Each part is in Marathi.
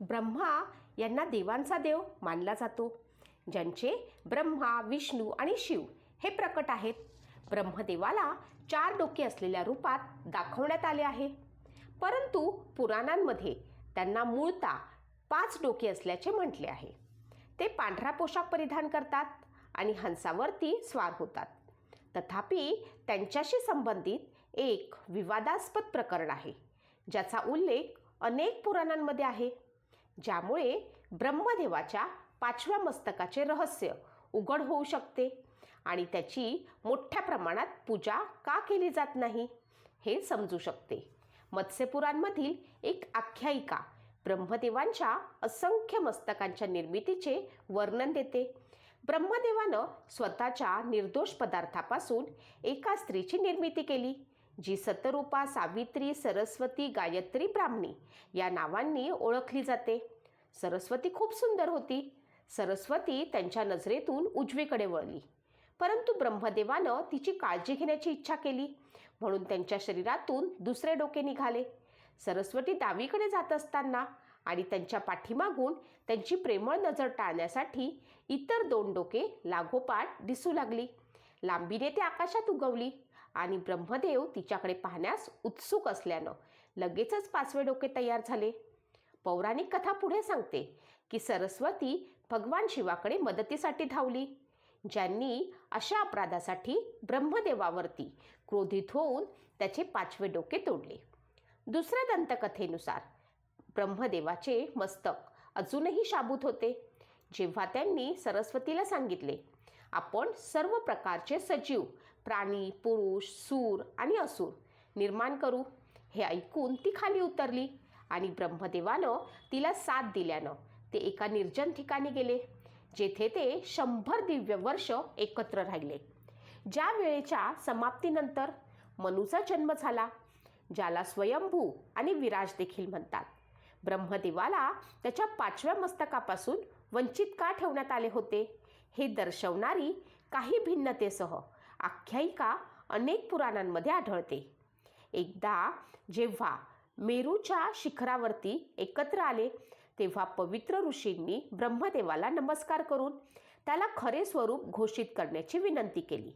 ब्रह्मा यांना देवांचा देव मानला जातो. ज्यांचे ब्रह्मा विष्णू आणि शिव हे प्रकट आहेत. ब्रह्मदेवाला चार डोके असलेल्या रूपात दाखवण्यात आले आहे. परंतु पुराणांमध्ये त्यांना मूळता पाच डोके असल्याचे म्हटले आहे. ते पांढरा पोशाख परिधान करतात आणि हंसावरती स्वार होतात. तथापि त्यांच्याशी संबंधित एक विवादास्पद प्रकरण आहे ज्याचा उल्लेख अनेक पुराणांमध्ये आहे. ज्यामुळे ब्रह्मदेवाच्या पाचव्या मस्तकाचे रहस्य उघड होऊ शकते आणि त्याची मोठ्या प्रमाणात पूजा का केली जात नाही हे समजू शकते. मत्स्यपुराणमधील एक आख्यायिका ब्रह्मदेवांच्या असंख्य मस्तकांच्या निर्मितीचे वर्णन देते. ब्रह्मदेवानं स्वतःच्या निर्दोष पदार्थापासून एका स्त्रीची निर्मिती केली. जी सतरूपा सावित्री सरस्वती गायत्री ब्राह्मणी या नावांनी ओळखली जाते. सरस्वती खूप सुंदर होती. सरस्वती त्यांच्या नजरेतून उजवीकडे वळली. परंतु ब्रह्मदेवानं तिची काळजी घेण्याची इच्छा केली. म्हणून त्यांच्या शरीरातून दुसरे डोके निघाले. सरस्वती डावीकडे जात असताना आणि त्यांच्या पाठीमागून त्यांची प्रेमळ नजर टाळण्यासाठी इतर दोन डोके लागोपाठ दिसू लागली. लांबीने ते आकाशात उगवली. आणि ब्रह्मदेव तिच्याकडे पाहण्यास उत्सुक असल्यानं लगेचच पाचवे डोके तयार झाले. पौराणिक कथा पुढे सांगते की सरस्वती भगवान शिवाकडे मदतीसाठी धावली ज्यांनी अशा अपराधासाठी ब्रह्मदेवावरती क्रोधित होऊन त्याचे पाचवे डोके तोडले. दुसऱ्या दंतकथेनुसार ब्रह्मदेवाचे मस्तक अजूनही शाबूत होते. जेव्हा त्यांनी सरस्वतीला सांगितले आपण सर्व प्रकारचे सजीव प्राणी पुरुष सूर आणि असुर निर्माण करू. हे ऐकून ती खाली उतरली आणि ब्रह्मदेवानं तिला साथ दिल्यानं ते एका निर्जन ठिकाणी गेले जेथे ते शंभर दिव्य वर्ष एकत्र राहिले. ज्या वेळेच्या समाप्तीनंतर मनूचा जन्म झाला ज्याला स्वयंभू आणि विराज देखील म्हणतात. ब्रह्मदेवाला त्याच्या पाचव्या मस्तकापासून वंचित का ठेवण्यात आले होते? हे दर्शवणारी काही भिन्नतेसह आख्यायिका अनेक पुराणांमध्ये आढळते. एकदा जेव्हा मेरूच्या शिखरावरती एकत्र आले तेव्हा पवित्र ऋषींनी ब्रह्मदेवाला नमस्कार करून त्याला खरे स्वरूप घोषित करण्याची विनंती केली.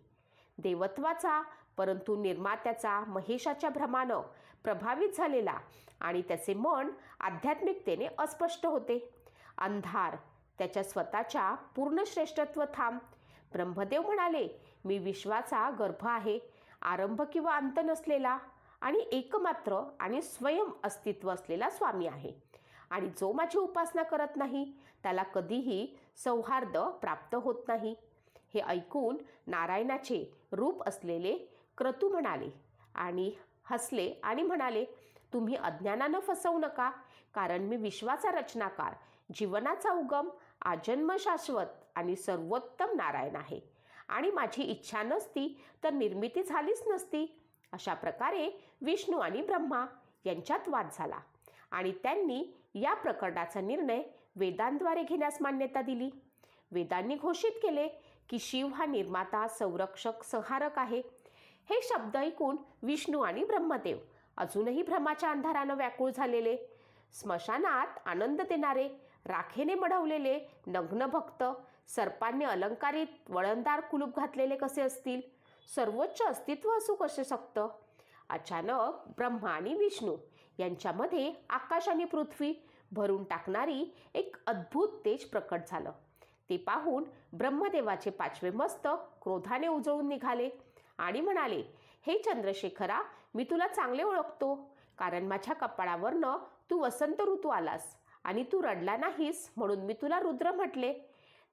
देवत्वाचा परंतु निर्मात्याचा महेशाच्या भ्रमानं प्रभावित झालेला आणि त्याचे मन आध्यात्मिकतेने अस्पष्ट होते. अंधार त्याच्या स्वतःच्या पूर्ण श्रेष्ठत्व थांब. ब्रह्मदेव म्हणाले मी विश्वाचा गर्भ आहे. आरंभ किंवा अंत नसलेला आणि एकमात्र आणि स्वयं अस्तित्व असलेला स्वामी आहे. आणि जो माझी उपासना करत नाही त्याला कधीही सौहार्द प्राप्त होत नाही. हे ऐकून नारायणाचे रूप असलेले क्रतू म्हणाले आणि हसले आणि म्हणाले तुम्ही अज्ञानानं फसवू नका कारण मी विश्वाचा रचनाकार जीवनाचा उगम आजन्म शाश्वत आणि सर्वोत्तम नारायण आहे. आणि माझी इच्छा नसती तर निर्मिती झालीच नसती. अशा प्रकारे विष्णू आणि ब्रह्मा यांच्यात वाद झाला आणि त्यांनी या प्रकरणाचा निर्णय वेदांद्वारे घेण्यास मान्यता दिली. वेदांनी घोषित केले की शिव हा निर्माता संरक्षक संहारक आहे. हे शब्द ऐकून विष्णू आणि ब्रह्मदेव अजूनही भ्रमाच्या अंधारानं व्याकुळ झालेले. स्मशानात आनंद देणारे राखेने मढवलेले नग्न भक्त सर्पांनी अलंकारित वळणदार कुलूप घातलेले कसे असतील? सर्वोच्च अस्तित्व असू कसे शकतं? अचानक ब्रह्मा आणि विष्णू यांच्यामध्ये आकाश आणि पृथ्वी भरून टाकणारी एक अद्भुत तेज प्रकट झालं. ते पाहून ब्रह्मदेवाचे पाचवे मस्तक क्रोधाने उजळून निघाले आणि म्हणाले हे चंद्रशेखरा मी तुला चांगले ओळखतो. कारण माझ्या कपाळावरनं तू वसंत ऋतू आलास. आणि तू रडला नाहीस म्हणून मी तुला रुद्र म्हटले.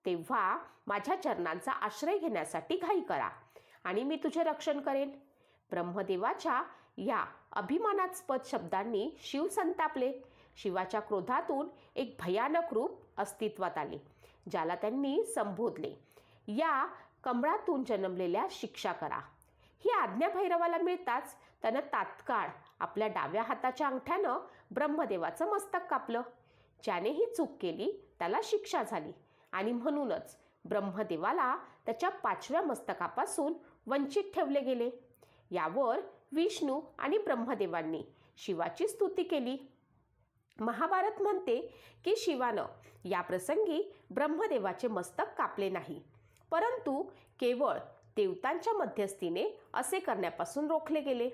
तेव्हा माझ्या चरणांचा आश्रय घेण्यासाठी घाई करा आणि मी तुझे रक्षण करेन. ब्रह्मदेवाच्या या अभिमानास्पद शब्दांनी शिव संतापले. शिवाच्या क्रोधातून एक भयानक रूप अस्तित्वात आले ज्याला त्यांनी संबोधले. या कमळातून जन्मलेल्या शिक्षा करा. ही आज्ञा भैरवाला मिळताच त्यानं तात्काळ आपल्या डाव्या हाताच्या अंगठ्यानं ब्रह्मदेवाचं मस्तक कापलं. ज्याने ही चूक केली त्याला शिक्षा झाली. आणि म्हणूनच ब्रह्मदेवाला त्याच्या पाचव्या मस्तकापासून वंचित ठेवले गेले. यावर विष्णू आणि ब्रह्मदेवांनी शिवाची स्तुती केली. महाभारत म्हणते की शिवानं या प्रसंगी ब्रह्मदेवाचे मस्तक कापले नाही. परंतु केवळ देवतांच्या मध्यस्थीने असे करण्यापासून रोखले गेले.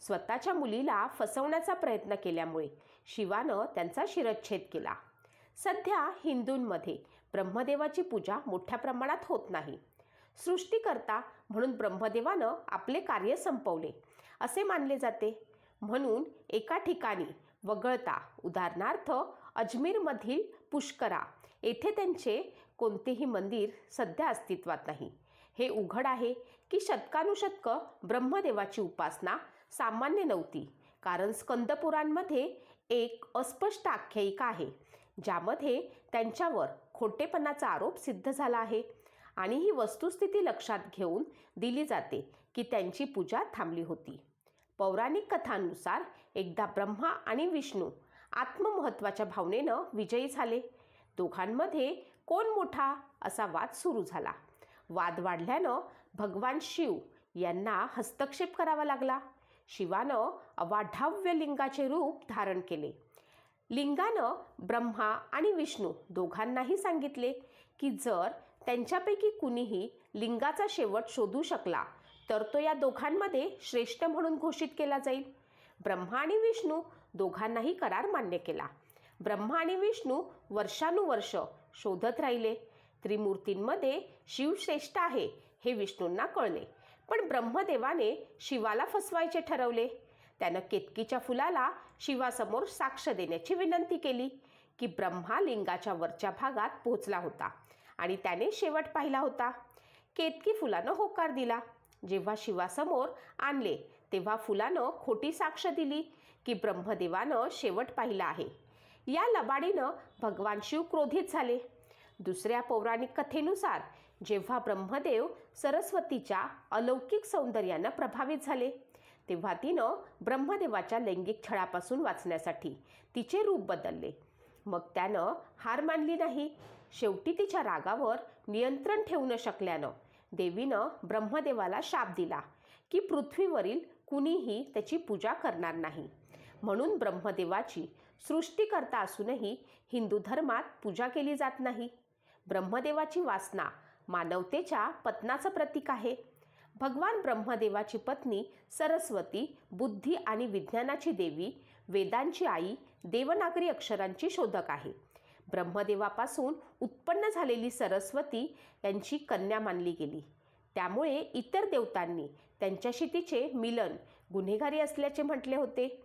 स्वतःच्या मुलीला फसवण्याचा प्रयत्न केल्यामुळे शिवानं त्यांचा शिरच्छेद केला. सध्या हिंदूंमध्ये ब्रह्मदेवाची पूजा मोठ्या प्रमाणात होत नाही. सृष्टीकर्ता म्हणून ब्रह्मदेवानं आपले कार्य संपवले. असे मानले जाते. म्हणून एका ठिकाणी वगळता उदाहरणार्थ अजमेरमधील पुष्करा येथे त्यांचे कोणतेही मंदिर सध्या अस्तित्वात नाही. हे उघड आहे की शतकानुशतकं ब्रह्मदेवाची उपासना सामान्य नव्हती. कारण स्कंदपुराणमध्ये एक अस्पष्ट आख्यायिका आहे ज्यामध्ये त्यांच्यावर खोटेपणाचा आरोप सिद्ध झाला आहे. आणि ही वस्तुस्थिती लक्षात घेऊन दिली जाते की त्यांची पूजा थांबली होती. पौराणिक कथांनुसार एकदा ब्रह्मा आणि विष्णू आत्ममहत्वाच्या भावनेनं विजयी झाले. दोघांमध्ये कोण मोठा असा वाद सुरू झाला? वाद वाढल्यानं भगवान शिव यांना हस्तक्षेप करावा लागला. शिवानं अवाढाव्य लिंगाचे रूप धारण केले. लिंगानं ब्रह्मा आणि विष्णू दोघांनाही सांगितले की जर त्यांच्यापैकी कुणीही लिंगाचा शेवट शोधू शकला तर तो या दोघांमध्ये श्रेष्ठ म्हणून घोषित केला जाईल. ब्रह्मा आणि विष्णू दोघांनाही करार मान्य केला. ब्रह्मा आणि विष्णू वर्षानुवर्ष शोधत राहिले. त्रिमूर्तींमध्ये शिवश्रेष्ठ आहे हे विष्णूंना कळले. पण ब्रह्मदेवाने शिवाला फसवायचे ठरवले. त्यानं केतकीच्या फुलाला शिवासमोर साक्ष देण्याची विनंती केली की ब्रह्मा लिंगाच्या वरच्या भागात पोहोचला होता आणि त्याने शेवट पाहिला होता. केतकी फुलानं होकार दिला. जेव्हा शिवासमोर आणले तेव्हा फुलानं खोटी साक्ष दिली की ब्रह्मदेवानं शेवट पाहिला आहे. या लबाडीनं भगवान शिव क्रोधित झाले. दुसऱ्या पौराणिक कथेनुसार जेव्हा ब्रह्मदेव सरस्वतीच्या अलौकिक सौंदर्यानं प्रभावित झाले तेव्हा तिनं ब्रह्मदेवाच्या लैंगिक छळापासून वाचण्यासाठी तिचे रूप बदलले. मग त्यानं हार मानली नाही. शेवटी तिच्या रागावर नियंत्रण ठेवू न शकल्यानं देवीनं ब्रह्मदेवाला शाप दिला की पृथ्वीवरील कुणीही त्याची पूजा करणार नाही. म्हणून ब्रह्मदेवाची सृष्टीकर्ता असूनही हिंदू धर्मात पूजा केली जात नाही. ब्रह्मदेवाची वासना मानवतेच्या पतनाचं प्रतीक आहे. भगवान ब्रह्मदेवाची पत्नी सरस्वती बुद्धी आणि विज्ञानाची देवी वेदांची आई देवनागरी अक्षरांची शोधक आहे. ब्रह्मदेवापासून उत्पन्न झालेली सरस्वती यांची कन्या मानली गेली. त्यामुळे इतर देवतांनी त्यांच्याशी तिचे मिलन गुन्हेगारी असल्याचे म्हटले होते.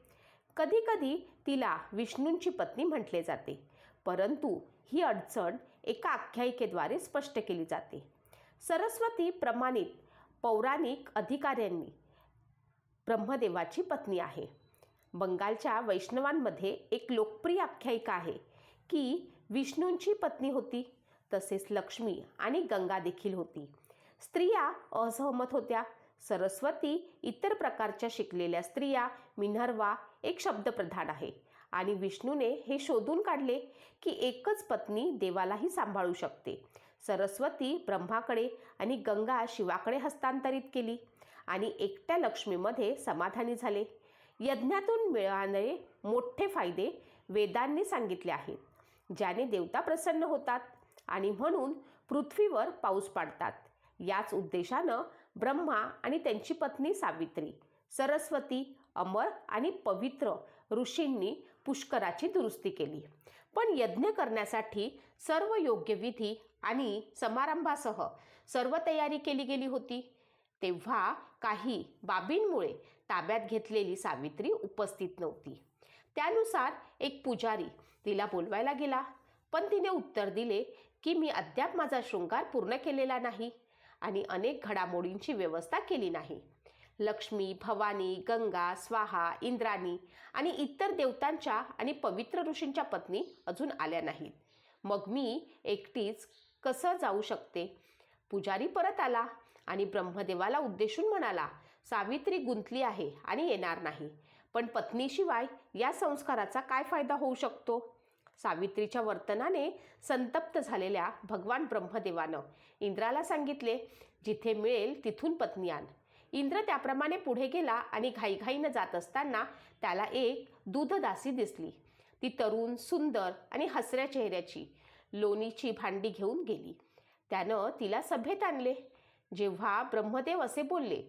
कधीकधी तिला विष्णूंची पत्नी म्हटले जाते. परंतु ही अडचण एका आख्यायिकेद्वारे स्पष्ट केली जाते. सरस्वती प्रमाणित पौराणिक अधिकाऱ्यांनी ब्रह्मदेवाची पत्नी आहे. बंगालच्या वैष्णवांमध्ये एक लोकप्रिय आख्यायिका आहे की विष्णूंची पत्नी होती तसेच लक्ष्मी आणि गंगा देखील होती. स्त्रिया असहमत होत्या. सरस्वती इतर प्रकारच्या शिकलेल्या स्त्रिया मिनर्वा एक शब्दप्रधान आहे. आणि विष्णूने हे शोधून काढले की एकच पत्नी देवालाही सांभाळू शकते. सरस्वती ब्रह्माकडे आणि गंगा शिवाकडे हस्तांतरित केली आणि एकट्या लक्ष्मीमध्ये समाधानी झाले. यज्ञातून मिळणारे मोठे फायदे वेदांनी सांगितले आहेत ज्याने देवता प्रसन्न होतात आणि म्हणून पृथ्वीवर पाऊस पाडतात. याच उद्देशानं ब्रह्मा आणि त्यांची पत्नी सावित्री सरस्वती अमर आणि पवित्र ऋषींनी पुष्कराची दुरुस्ती केली. पण यज्ञ करण्यासाठी सर्व योग्य विधी आणि समारंभासह सर्व तयारी केली गेली होती. तेव्हा काही बाबींमुळे ताब्यात घेतलेली सावित्री उपस्थित नव्हती. त्यानुसार एक पुजारी तिला बोलवायला गेला. पण तिने उत्तर दिले की मी अद्याप माझा शृंगार पूर्ण केलेला नाही आणि अनेक घडामोडींची व्यवस्था केली नाही. लक्ष्मी भवानी गंगा स्वाहा इंद्राणी आणि इतर देवतांच्या आणि पवित्र ऋषींच्या पत्नी अजून आल्या नाहीत. मग मी एकटीच कसं जाऊ शकते? पुजारी परत आला आणि ब्रह्मदेवाला उद्देशून म्हणाला सावित्री गुंतली आहे आणि येणार नाही. पण पत्नीशिवाय या संस्काराचा काय फायदा होऊ शकतो? सावित्रीच्या वर्तनाने संतप्त झालेल्या भगवान ब्रह्मदेवानं इंद्राला सांगितले जिथे मिळेल तिथून पत्नी आण. इंद्र त्याप्रमाणे पुढे गेला आणि घाईघाईनं जात असताना त्याला एक दूधदासी दिसली. ती तरुण सुंदर आणि हसऱ्या चेहऱ्याची लोणीची भांडी घेऊन गेली. त्यानं तिला सभेत आणले. जेव्हा ब्रह्मदेव असे बोलले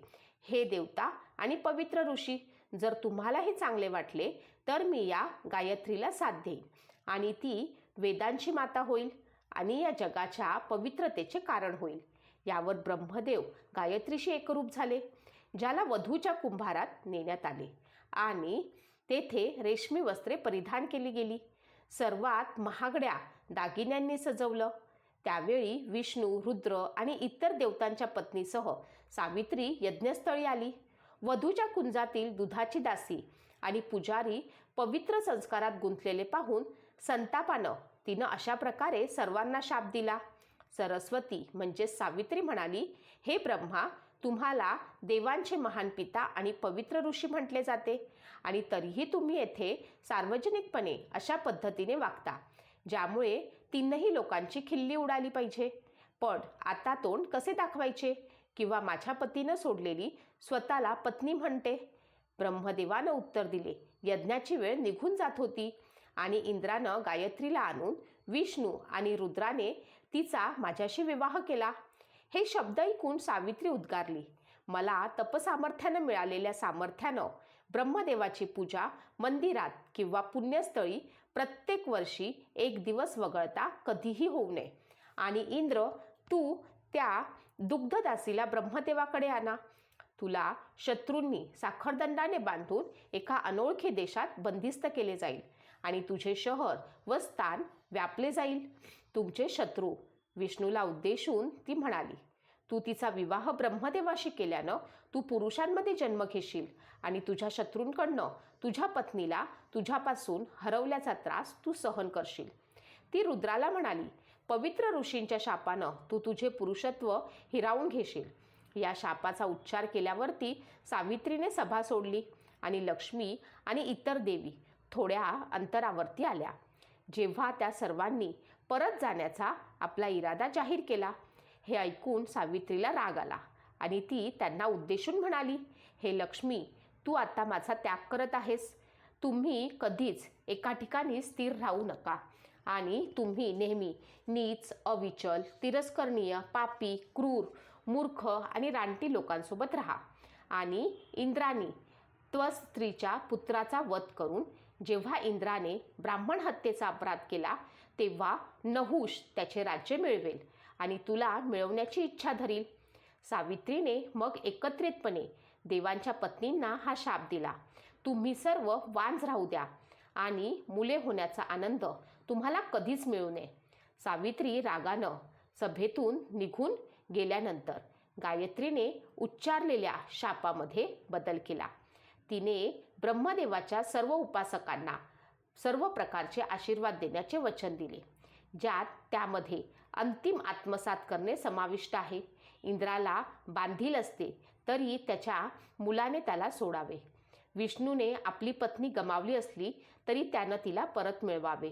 हे देवता आणि पवित्र ऋषी जर तुम्हालाही चांगले वाटले तर मी या गायत्रीला साथ देईन आणि ती वेदांची माता होईल आणि या जगाच्या पवित्रतेचे कारण होईल. यावर ब्रह्मदेव गायत्रीशी एकरूप झाले ज्याला वधूच्या कुंभारात नेण्यात आले आणि तेथे रेशमी वस्त्रे परिधान केली गेली. सर्वात महागड्या दागिन्यांनी सजवलं. त्यावेळी विष्णू रुद्र आणि इतर देवतांच्या पत्नीसह सावित्री यज्ञस्थळी आली. वधूच्या कुंजातील दुधाची दासी आणि पुजारी पवित्र संस्कारात गुंतलेले पाहून संतापानं तिनं अशा प्रकारे सर्वांना शाप दिला. सरस्वती म्हणजे सावित्री म्हणाली हे ब्रह्मा तुम्हाला देवांचे महान पिता आणि पवित्र ऋषी म्हटले जाते. आणि तरीही तुम्ही येथे सार्वजनिकपणे अशा पद्धतीने वागता ज्यामुळे तीनही लोकांची खिल्ली उडाली पाहिजे. पण आता तोंड कसे दाखवायचे? किंवा माझ्या पतीनं सोडलेली स्वतःला पत्नी म्हणते. ब्रह्मदेवानं उत्तर दिले यज्ञाची वेळ निघून जात होती आणि इंद्रानं गायत्रीला आणून विष्णू आणि रुद्राने तिचा माझ्याशी विवाह केला. हे शब्द ऐकून सावित्री उद्गारली. मला तपसामर्थ्यानं मिळालेल्या सामर्थ्यानं ब्रह्मदेवाची पूजा मंदिरात किंवा पुण्यस्थळी प्रत्येक वर्षी एक दिवस वगळता कधीही होऊ नये. आणि इंद्र तू त्या दुग्धदासीला ब्रह्मदेवाकडे आणा. तुला शत्रूंनी साखरदंडाने बांधून एका अनोळखी देशात बंदिस्त केले जाईल आणि तुझे शहर व स्थान व्यापले जाईल. तुमचे शत्रू. विष्णूला उद्देशून ती म्हणाली तू तिचा विवाह ब्रह्मदेवाशी केल्यानं तू पुरुषांमध्ये जन्म घेशील आणि तुझ्या शत्रूंकडनं तुझ्या पत्नीला तुझ्यापासून हरवल्याचा त्रास तू सहन करशील. ती रुद्राला म्हणाली पवित्र ऋषींच्या शापानं तू तुझे पुरुषत्व हिरावून घेशील. या शापाचा उच्चार केल्यावरती सावित्रीने सभा सोडली आणि लक्ष्मी आणि इतर देवी थोड्या अंतरावरती आल्या. जेव्हा त्या सर्वांनी परत जाण्याचा आपला इरादा जाहीर केला. हे ऐकून सावित्रीला राग आला आणि ती त्यांना उद्देशून म्हणाली हे लक्ष्मी तू आता माझा त्याग करत आहेस. तुम्ही कधीच एका ठिकाणी स्थिर राहू नका आणि तुम्ही नेहमी नीच अविचल तिरस्करणीय पापी क्रूर मूर्ख आणि रानटी लोकांसोबत राहा आणि इंद्रानी त्वस्त्रीच्या पुत्राचा वध करून जेव्हा इंद्राने ब्राह्मण हत्येचा अपराध केला तेव्हा नहुष त्याचे राज्य मिळवेल आणि तुला मिळवण्याची इच्छा धरील. सावित्रीने मग एकत्रितपणे देवांच्या पत्नींना हा शाप दिला. तुम्ही सर्व वांज राहू द्या आणि मुले होण्याचा आनंद तुम्हाला कधीच मिळू नये. सावित्री रागानं सभेतून निघून गेल्यानंतर गायत्रीने उच्चारलेल्या शापामध्ये बदल केला. तिने ब्रह्मदेवाच्या सर्व उपासकांना सर्व प्रकारचे आशीर्वाद देण्याचे वचन दिले ज्यात त्यामध्ये अंतिम आत्मसात करणे समाविष्ट आहे. इंद्राला बांधील असते तरी त्याच्या मुलाने त्याला सोडावे. विष्णूने आपली पत्नी गमावली असली तरी त्यानं तिला परत मिळवावे.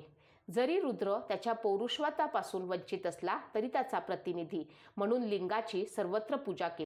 जरी रुद्र त्याच्या पौरुषवातापासून वंचित असला तरी त्याचा प्रतिनिधी म्हणून लिंगाची सर्वत्र पूजा केली.